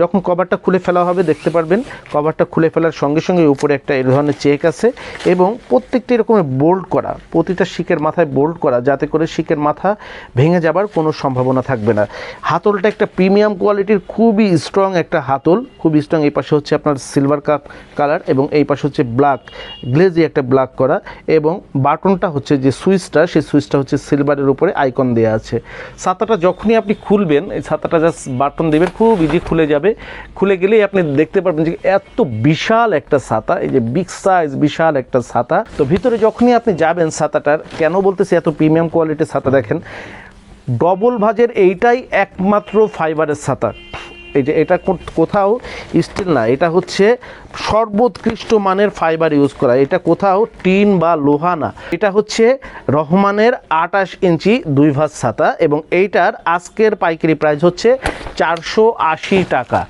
যখন কভারটা খুলে ফেলা হবে, দেখতে পারবেন, কভারটা খুলে ফেলার সঙ্গে সঙ্গে উপরে একটা এই ধরনের চেক আছে এবং প্রত্যেকটি এরকমের বোল্ড করা, প্রতিটা শিকের মাথায় বোল্ড করা, যাতে করে শিকের মাথা ভেঙে যাবার কোনো সম্ভাবনা থাকবে না। হাতলটা একটা প্রিমিয়াম কোয়ালিটির খুবই স্ট্রং একটা হাতল, খুবই স্ট্রং এই পাশে হচ্ছে আপনার সিলভার কাপ কালার এবং এই পাশে হচ্ছে ব্ল্যাক গ্লেজি একটা ব্ল্যাক করা এবং বাটনটা হচ্ছে যে সুইচটা, সেই সুইচটা হচ্ছে সিলভারের উপরে আইকন দেওয়া আছে। ছাতাটা যখনই আপনি খুলবেন, এই ছাতাটা জাস্ট বাটন দেবেন, খুব ইজি খুলে যাবে। খুলে গেলেই আপনি দেখতে পারবেন যে এত বিশাল একটা ছাতা, এই যে বিগ সাইজ বিশাল একটা ছাতা। তো ভিতরে যখনই আপনি যাবেন ছাতাটার, কেন বলতেছি এত প্রিমিয়াম কোয়ালিটির ছাতা দেখেন ডবল ভাজের এইটাই একমাত্র ফাইবারের ছাতা। এই যে এটা কোথাও স্টিল না, এটা হচ্ছে সর্বোৎকৃষ্ট মানের ফাইবার ইউজ করা। এটা কোথাও টিন বা লোহা না। এটা হচ্ছে রহমানের আটাশ ইঞ্চি দুই ভাজ ছাতা এবং এইটার আজকের পাইকারি প্রাইস হচ্ছে চারশো আশি টাকা।